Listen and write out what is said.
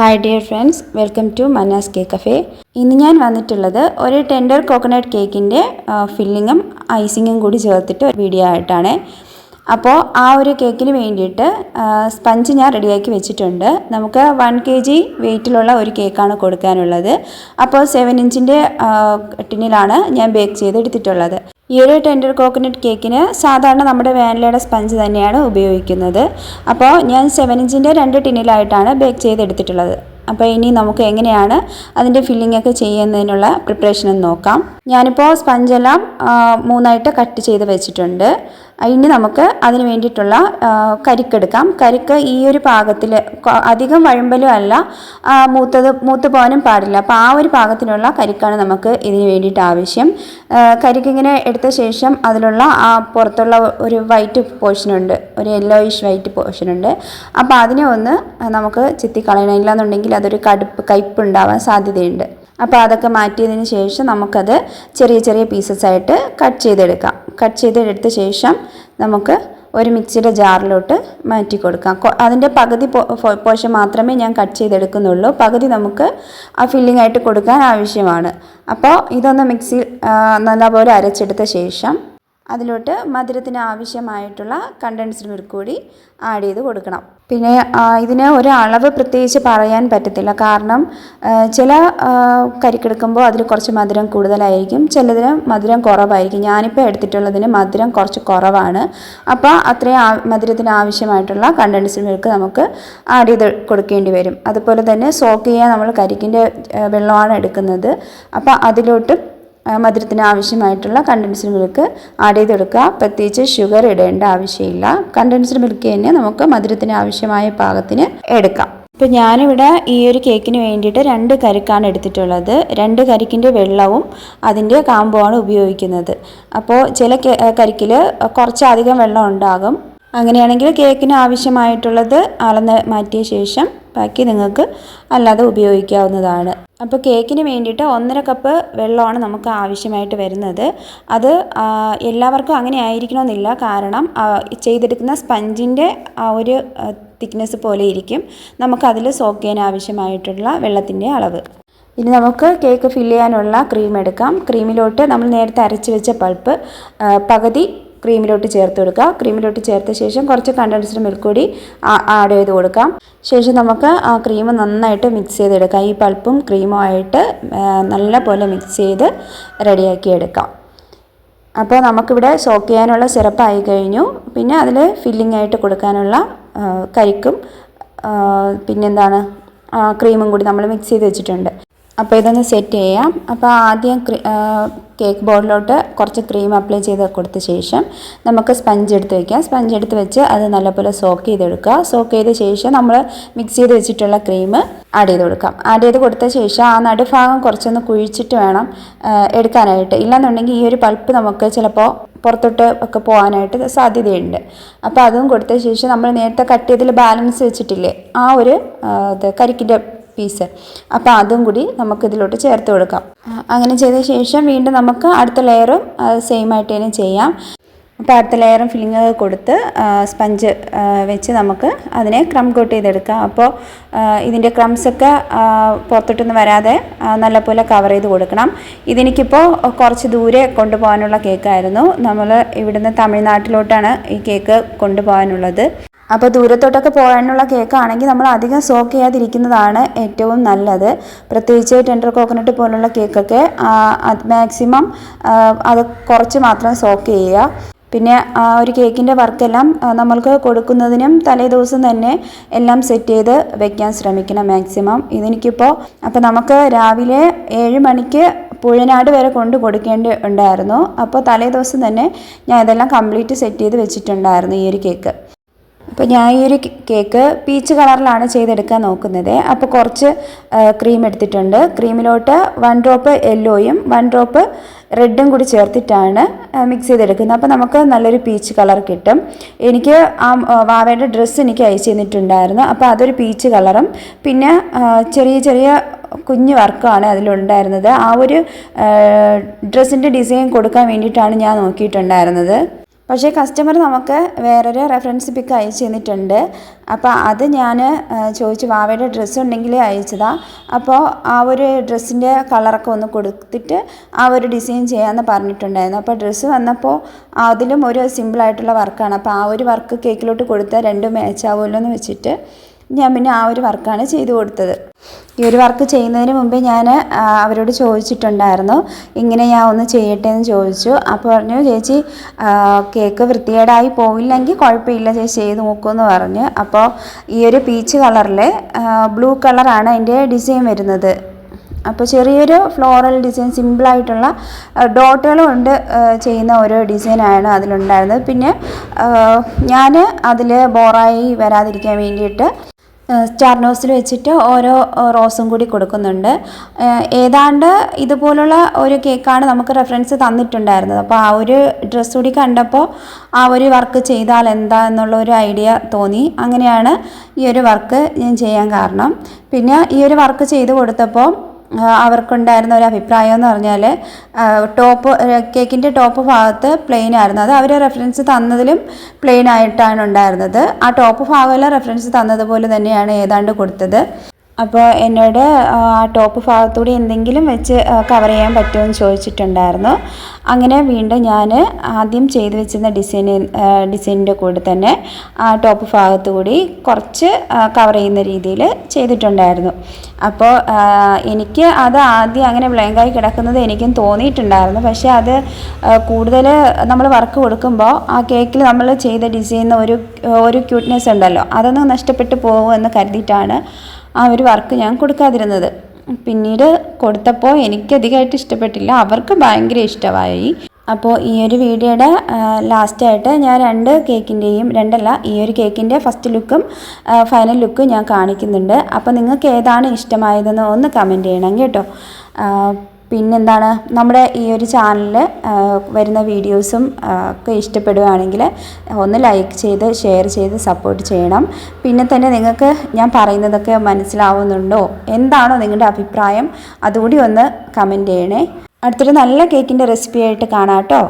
Hi dear friends welcome to Mannas cake cafe ഇന്ന് ഞാൻ വന്നിട്ടുള്ളത് ഒരു ടെൻഡർ കോക്കനട്ട് കേക്കിന്റെ ഫില്ലിങ്ങും ഐസിങ്ങും കൂടി ചേർത്തിട്ട് ഒരു വീഡിയോ ആയിട്ടാണ്. അപ്പോൾ ആ ഒരു കേക്കിന് വേണ്ടിയിട്ട് സ്പഞ്ച് ഞാൻ റെഡിയാക്കി വെച്ചിട്ടുണ്ട്. നമുക്ക് വൺ കെ ജി വെയിറ്റിലുള്ള ഒരു കേക്കാണ് കൊടുക്കാനുള്ളത്. അപ്പോൾ സെവൻ ഇഞ്ചിന്റെ ടിന്നിലാണ് ഞാൻ ബേക്ക് ചെയ്തെടുത്തിട്ടുള്ളത്. ഈ ഒരു ടെൻഡർ കോക്കനട്ട് കേക്കിന് സാധാരണ നമ്മുടെ വാനിലയുടെ സ്പഞ്ച് തന്നെയാണ് ഉപയോഗിക്കുന്നത്. അപ്പോൾ ഞാൻ സെവൻ ഇഞ്ചിന്റെ രണ്ട് ടിന്നിലായിട്ടാണ് ബേക്ക് ചെയ്തെടുത്തിട്ടുള്ളത്. അപ്പോൾ ഇനി നമുക്ക് എങ്ങനെയാണ് അതിന്റെ ഫില്ലിംഗ് ഒക്കെ ചെയ്യുന്നതിനുള്ള പ്രിപ്പറേഷൻ നോക്കാം. ഞാനിപ്പോൾ സ്പഞ്ചെല്ലാം മൂന്നായിട്ട് കട്ട് ചെയ്ത് വെച്ചിട്ടുണ്ട്. ഇനി നമുക്ക് അതിന് വേണ്ടിയിട്ടുള്ള കരിക്കെടുക്കാം കരിക്ക് ഈ ഒരു പാകത്തിൽ അധികം വഴുമ്പലും അല്ല മൂത്തത് മൂത്ത് പോകാനും പാടില്ല. അപ്പോൾ ആ ഒരു പാകത്തിനുള്ള കരിക്കാണ് നമുക്ക് ഇതിന് വേണ്ടിയിട്ട് ആവശ്യം. കരിക്കിങ്ങനെ എടുത്ത ശേഷം അതിലുള്ള ആ പുറത്തുള്ള ഒരു വൈറ്റ് പോർഷനുണ്ട് ഒരു യെല്ലോയിഷ് വൈറ്റ് പോർഷനുണ്ട് അപ്പോൾ അതിനെ ഒന്ന് നമുക്ക് ചെത്തിക്കളയണം. ഇല്ലാന്നുണ്ടെങ്കിൽ അതൊരു കടുപ്പ് കയ്പ് ഉണ്ടാവാൻ സാധ്യതയുണ്ട്. അപ്പോൾ അതൊക്കെ മാറ്റിയതിന് ശേഷം നമുക്കത് ചെറിയ ചെറിയ പീസസ് ആയിട്ട് കട്ട് ചെയ്തെടുക്കാം. കട്ട് ചെയ്തെടുത്ത ശേഷം നമുക്ക് ഒരു മിക്സിയുടെ ജാറിലോട്ട് മാറ്റി കൊടുക്കാം. അതിന്റെ പകുതി പോഷൻ മാത്രമേ ഞാൻ കട്ട് ചെയ്തെടുക്കുന്നുള്ളൂ. പകുതി നമുക്ക് ആ ഫില്ലിംഗ് ആയിട്ട് കൊടുക്കാൻ ആവശ്യമാണ്. അപ്പോൾ ഇതൊന്ന് മിക്സി നല്ലപോലെ അരച്ചെടുത്ത ശേഷം അതിലോട്ട് മധുരത്തിന് ആവശ്യമായിട്ടുള്ള കണ്ടൻസ്ഡ് മിൽക്ക് കൂടി ആഡ് ചെയ്ത് കൊടുക്കണം. പിന്നെ ഇതിന് ഒരു അളവ് പ്രത്യേകിച്ച് പറയാൻ പറ്റത്തില്ല. കാരണം ചില കരിക്കെടുക്കുമ്പോൾ അതിൽ കുറച്ച് മധുരം കൂടുതലായിരിക്കും. ചിലതിന് മധുരം കുറവായിരിക്കും. ഞാനിപ്പോൾ എടുത്തിട്ടുള്ളതിന് മധുരം കുറച്ച് കുറവാണ്. അപ്പോൾ അത്രയും മധുരത്തിന് ആവശ്യമായിട്ടുള്ള കണ്ടൻസ്ഡ് മിൽക്ക് നമുക്ക് ആഡ് ചെയ്ത് കൊടുക്കേണ്ടി വരും. അതുപോലെ തന്നെ സോക്ക് ചെയ്യാൻ നമ്മൾ കരിക്കിന്റെ വെള്ളമാണ് എടുക്കുന്നത്. അപ്പോൾ അതിലോട്ട് മധുരത്തിന് ആവശ്യമായിട്ടുള്ള കണ്ടൻസ്ഡ് മിൽക്ക് ആഡ് ചെയ്ത് കൊടുക്കുക പ്രത്യേകിച്ച് ഷുഗർ ഇടേണ്ട ആവശ്യമില്ല. കണ്ടൻസ്ഡ് മിൽക്ക് തന്നെ നമുക്ക് മധുരത്തിന് ആവശ്യമായ പാകത്തിന് എടുക്കാം. ഇപ്പം ഞാനിവിടെ ഈ ഒരു കേക്കിന് വേണ്ടിയിട്ട് രണ്ട് കരിക്കാണ് എടുത്തിട്ടുള്ളത്. രണ്ട് കരിക്കിന്റെ വെള്ളവും അതിന്റെ കാമ്പുമാണ് ഉപയോഗിക്കുന്നത്. അപ്പോൾ ചില കരിക്കിൽ കുറച്ചധികം വെള്ളം ഉണ്ടാകും. അങ്ങനെയാണെങ്കിൽ കേക്കിന് ആവശ്യമായിട്ടുള്ളത് അളന്ന് മാറ്റിയ ശേഷം ബാക്കി നിങ്ങൾക്ക് അല്ലാതെ ഉപയോഗിക്കാവുന്നതാണ്. അപ്പോൾ കേക്കിന് വേണ്ടിയിട്ട് ഒന്നര കപ്പ് വെള്ളമാണ് നമുക്ക് ആവശ്യമായിട്ട് വരുന്നത്. അത് എല്ലാവർക്കും അങ്ങനെ ആയിരിക്കണമെന്നില്ല. കാരണം ചെയ്തെടുക്കുന്ന സ്പഞ്ചിന്റെ ആ ഒരു തിക്നെസ് പോലെ ഇരിക്കും. നമുക്കതിൽ സോക്ക് ചെയ്യാൻ ആവശ്യമായിട്ടുള്ള വെള്ളത്തിന്റെ അളവ്. ഇനി നമുക്ക് കേക്ക് ഫില്ല് ചെയ്യാനുള്ള ക്രീം എടുക്കാം. ക്രീമിലോട്ട് നമ്മൾ നേരത്തെ അരച്ച് വെച്ച പൾപ്പ് പകുതി ക്രീമിലോട്ട് ചേർത്ത് കൊടുക്കുക. ക്രീമിലോട്ട് ചേർത്ത ശേഷം കുറച്ച് കണ്ടൻസ്ഡ് മിൽക്ക് കൂടി ആഡ് ചെയ്ത് കൊടുക്കാം. ശേഷം നമുക്ക് ആ ക്രീം നന്നായിട്ട് മിക്സ് ചെയ്തെടുക്കാം. ഈ പൾപ്പും ക്രീമും ആയിട്ട് നല്ല പോലെ മിക്സ് ചെയ്ത് റെഡിയാക്കി എടുക്കാം. അപ്പോൾ നമുക്കിവിടെ സോക്ക് ചെയ്യാനുള്ള സിറപ്പ് ആയി കഴിഞ്ഞു. പിന്നെ അതിൽ ഫില്ലിംഗ് ആയിട്ട് കൊടുക്കാനുള്ള കരിക്കും പിന്നെന്താണ് ക്രീമും കൂടി നമ്മൾ മിക്സ് ചെയ്ത് വെച്ചിട്ടുണ്ട്. അപ്പോൾ ഇതൊന്ന് സെറ്റ് ചെയ്യാം. അപ്പോൾ ആദ്യം കേക്ക് ബോർഡിലോട്ട് കുറച്ച് ക്രീം അപ്ലൈ ചെയ്ത് കൊടുത്ത ശേഷം നമുക്ക് സ്പഞ്ച് എടുത്ത് വയ്ക്കാം സ്പഞ്ച് എടുത്ത് വെച്ച് അത് നല്ലപോലെ സോക്ക് ചെയ്തെടുക്കുക. സോക്ക് ചെയ്ത ശേഷം നമ്മൾ മിക്സ് ചെയ്ത് വെച്ചിട്ടുള്ള ക്രീം ആഡ് ചെയ്ത് കൊടുക്കാം. ആഡ് ചെയ്ത് കൊടുത്ത ശേഷം ആ നടുഭാഗം കുറച്ചൊന്ന് കുഴിച്ചിട്ട് വേണം എടുക്കാനായിട്ട്. ഇല്ലാന്നുണ്ടെങ്കിൽ ഈ ഒരു പൾപ്പ് നമുക്ക് ചിലപ്പോൾ പുറത്തോട്ട് ഒക്കെ പോകാനായിട്ട് സാധ്യതയുണ്ട്. അപ്പോൾ അതും കൊടുത്ത ശേഷം നമ്മൾ നേരത്തെ കട്ട് ചെയ്തതിൽ ബാലൻസ് വെച്ചിട്ടില്ലേ ആ ഒരു ഇത് കരിക്കിന്റെ പീസ് അപ്പോൾ അതും കൂടി നമുക്ക് ഇതിലോട്ട് ചേർത്ത് കൊടുക്കാം. അങ്ങനെ ചെയ്ത ശേഷം വീണ്ടും നമുക്ക് അടുത്ത ലെയറും സെയിം ആയിട്ട് തന്നെ ചെയ്യാം. അപ്പോൾ അടുത്ത ലെയറും ഫില്ലിങ് കൊടുത്ത് സ്പഞ്ച് വെച്ച് നമുക്ക് അതിനെ ക്രം കോട്ട് ചെയ്തെടുക്കാം. അപ്പോൾ ഇതിന്റെ ക്രംസൊക്കെ പുറത്തോട്ടൊന്നും വരാതെ നല്ലപോലെ കവർ ചെയ്ത് കൊടുക്കണം. ഇതെനിക്കിപ്പോൾ കുറച്ച് ദൂരെ കൊണ്ടുപോകാനുള്ള കേക്കായിരുന്നു നമ്മൾ ഇവിടുന്ന് തമിഴ്നാട്ടിലോട്ടാണ് ഈ കേക്ക് കൊണ്ടുപോകാനുള്ളത്. അപ്പോൾ ദൂരത്തോട്ടൊക്കെ പോകാനുള്ള കേക്കാണെങ്കിൽ നമ്മൾ അധികം സോക്ക് ചെയ്യാതിരിക്കുന്നതാണ് ഏറ്റവും നല്ലത്. പ്രത്യേകിച്ച് ടെൻഡർ കോക്കനട്ട് പോലുള്ള കേക്കൊക്കെ മാക്സിമം അത് കുറച്ച് മാത്രം സോക്ക് ചെയ്യുക. പിന്നെ ആ ഒരു കേക്കിന്റെ വർക്കെല്ലാം നമ്മൾക്ക് കൊടുക്കുന്നതിനും തലേ ദിവസം തന്നെ എല്ലാം സെറ്റ് ചെയ്ത് വെക്കാൻ ശ്രമിക്കണം മാക്സിമം ഇതെനിക്കിപ്പോൾ അപ്പോൾ നമുക്ക് രാവിലെ ഏഴ് മണിക്ക് പുഴനാട് വരെ കൊണ്ട് കൊടുക്കേണ്ടി ഉണ്ടായിരുന്നു. അപ്പോൾ തലേ ദിവസം തന്നെ ഞാൻ ഇതെല്ലാം കംപ്ലീറ്റ് സെറ്റ് ചെയ്ത് വെച്ചിട്ടുണ്ടായിരുന്നു ഈ ഒരു കേക്ക്. അപ്പോൾ ഞാൻ ഈ ഒരു കേക്ക് പീച്ച് കളറിലാണ് ചെയ്തെടുക്കാൻ നോക്കുന്നത്. അപ്പോൾ കുറച്ച് ക്രീം എടുത്തിട്ടുണ്ട്. ക്രീമിലോട്ട് വൺ ഡ്രോപ്പ് യെല്ലോയും വൺ ഡ്രോപ്പ് റെഡും കൂടി ചേർത്തിട്ടാണ് മിക്സ് ചെയ്തെടുക്കുന്നത്. അപ്പോൾ നമുക്ക് നല്ലൊരു പീച്ച് കളർ കിട്ടും. എനിക്ക് ആ വാവേന്റെ ഡ്രസ്സ് എനിക്ക് അയച്ചു തന്നിട്ടുണ്ടായിരുന്നു. അപ്പോൾ അതൊരു പീച്ച് കളറും. പിന്നെ ചെറിയ ചെറിയ കുഞ്ഞു വർക്കാണ് അതിലുണ്ടായിരുന്നത്. ആ ഒരു ഡ്രസ്സിന്റെ ഡിസൈൻ കൊടുക്കാൻ വേണ്ടിയിട്ടാണ് ഞാൻ നോക്കിയിട്ടുണ്ടായിരുന്നത്. പക്ഷേ കസ്റ്റമർ നമുക്ക് വേറൊരു റെഫറൻസ് പിക്ക് അയച്ചു തന്നിട്ടുണ്ട്. അപ്പോൾ അത് ഞാൻ ചോദിച്ചു വാവയുടെ ഡ്രസ്സ് ഉണ്ടെങ്കിൽ അയച്ചതാ. അപ്പോൾ ആ ഒരു ഡ്രസ്സിന്റെ കളറൊക്കെ ഒന്ന് കൊടുത്തിട്ട് ആ ഒരു ഡിസൈൻ ചെയ്യാമെന്ന് പറഞ്ഞിട്ടുണ്ടായിരുന്നു. അപ്പോൾ ഡ്രസ്സ് വന്നപ്പോൾ അതിലും ഒരു സിമ്പിളായിട്ടുള്ള വർക്കാണ് അപ്പോൾ ആ ഒരു വർക്ക് കേക്കിലോട്ട് കൊടുത്താൽ രണ്ടും മാച്ച് ആവുമല്ലോ എന്ന് വെച്ചിട്ട് ഞാൻ പിന്നെ ആ ഒരു വർക്കാണ് ചെയ്തു കൊടുത്തത്. ഈ ഒരു വർക്ക് ചെയ്യുന്നതിന് മുമ്പേ ഞാൻ അവരോട് ചോദിച്ചിട്ടുണ്ടായിരുന്നു. ഇങ്ങനെ ഞാൻ ഒന്ന് ചെയ്യട്ടെ എന്ന് ചോദിച്ചു. അപ്പോൾ പറഞ്ഞു ചേച്ചി കേക്ക് വൃത്തികേടായി പോയില്ലെങ്കിൽ കുഴപ്പമില്ല. ചേച്ചി ചെയ്ത് നോക്കുമെന്ന് പറഞ്ഞു. അപ്പോൾ ഈ ഒരു പീച്ച് കളറിൽ ബ്ലൂ കളറാണ് അതിന്റെ ഡിസൈൻ വരുന്നത്. അപ്പോൾ ചെറിയൊരു ഫ്ലോറൽ ഡിസൈൻ സിമ്പിളായിട്ടുള്ള ഡോട്ടുകൾ കൊണ്ട് ആ, ചെയ്യുന്ന ഒരു ഡിസൈനാണ് അതിലുണ്ടായിരുന്നത്. പിന്നെ ഞാൻ അതിൽ ബോറായി വരാതിരിക്കാൻ വേണ്ടിയിട്ട് സ്റ്റാർ നോസിൽ വെച്ചിട്ട് ഓരോ റോസും കൂടി കൊടുക്കുന്നുണ്ട്. ഏതാണ്ട് ഇതുപോലുള്ള ഒരു കേക്കാണ് നമുക്ക് റെഫറൻസ് തന്നിട്ടുണ്ടായിരുന്നത്. അപ്പോൾ ആ ഒരു ഡ്രസ്സ് കൂടി കണ്ടപ്പോൾ ആ ഒരു വർക്ക് ചെയ്താൽ എന്താ എന്നുള്ള ഒരു ഐഡിയ തോന്നി. അങ്ങനെയാണ് ഈ ഒരു വർക്ക് ഞാൻ ചെയ്യാൻ കാരണം. പിന്നെ ഈ ഒരു വർക്ക് ചെയ്ത് കൊടുത്തപ്പോൾ അവർക്കുണ്ടായിരുന്ന ഒരു അഭിപ്രായം എന്ന് പറഞ്ഞാൽ ടോപ്പ് കേക്കിന്റെ ടോപ്പ് ഭാഗത്ത് പ്ലെയിൻ ആയിരുന്നു. അത് അവർ റെഫറൻസ് തന്നതിലും പ്ലെയിൻ ആയിട്ടാണ് ഉണ്ടായിരുന്നത്. ആ ടോപ്പ് ഭാഗമെല്ലാം റെഫറൻസ് തന്നതുപോലെ തന്നെയാണ് ഏതാണ്ട് കൊടുത്തത്. അപ്പോൾ എന്നോട് ആ ടോപ്പ് ഭാഗത്തൂടെ എന്തെങ്കിലും വെച്ച് കവർ ചെയ്യാൻ പറ്റുമോ? എന്ന് ചോദിച്ചിട്ടുണ്ടായിരുന്നു. അങ്ങനെ വീണ്ടും ഞാൻ ആദ്യം ചെയ്തു വെച്ചിരുന്ന ഡിസൈന് ഡിസൈനിന്റെ കൂടെ തന്നെ ആ ടോപ്പ് ഭാഗത്തുകൂടി കുറച്ച് കവർ ചെയ്യുന്ന രീതിയിൽ ചെയ്തിട്ടുണ്ടായിരുന്നു. അപ്പോൾ എനിക്ക് അത് ആദ്യം അങ്ങനെ ബ്ലാങ്കായി കിടക്കുന്നത് എനിക്കും തോന്നിയിട്ടുണ്ടായിരുന്നു. പക്ഷേ അത് കൂടുതൽ നമ്മൾ വർക്ക് കൊടുക്കുമ്പോൾ ആ കേക്കിൽ നമ്മൾ ചെയ്ത ഡിസൈൻ ഒരു ഒരു ക്യൂട്ട്നെസ് ഉണ്ടല്ലോ. അതൊന്നും നഷ്ടപ്പെട്ടു പോകുമെന്ന് കരുതിയിട്ടാണ് ആ ഒരു വർക്ക് ഞാൻ കൊടുക്കാതിരുന്നത്. പിന്നീട് കൊടുത്തപ്പോൾ എനിക്കധികമായിട്ട് ഇഷ്ടപ്പെട്ടില്ല. അവർക്ക് ഭയങ്കര ഇഷ്ടമായി. അപ്പോൾ ഈ ഒരു വീഡിയോയുടെ ലാസ്റ്റായിട്ട് ഞാൻ രണ്ട് കേക്കിന്റെയും രണ്ടല്ല ഈ ഒരു കേക്കിന്റെ ഫസ്റ്റ് ലുക്കും ഫൈനൽ ലുക്കും ഞാൻ കാണിക്കുന്നുണ്ട്. അപ്പോൾ നിങ്ങൾക്ക് ഏതാണ് ഇഷ്ടമായതെന്ന് ഒന്ന് കമന്റ് ചെയ്യണം കേട്ടോ. പിന്നെന്താണ് നമ്മുടെ ഈ ഒരു ചാനലിൽ വരുന്ന വീഡിയോസും ഒക്കെ ഇഷ്ടപ്പെടുകയാണെങ്കിൽ ഒന്ന് ലൈക്ക് ചെയ്ത് ഷെയർ ചെയ്ത് സപ്പോർട്ട് ചെയ്യണം. പിന്നെ തന്നെ നിങ്ങൾക്ക് ഞാൻ പറയുന്നതൊക്കെ മനസ്സിലാവുന്നുണ്ടോ? എന്താണോ നിങ്ങളുടെ അഭിപ്രായം അതുകൂടി ഒന്ന് കമന്റ് ചെയ്യണേ. അടുത്തൊരു നല്ല കേക്കിന്റെ റെസിപ്പി ആയിട്ട് കാണാം കേട്ടോ.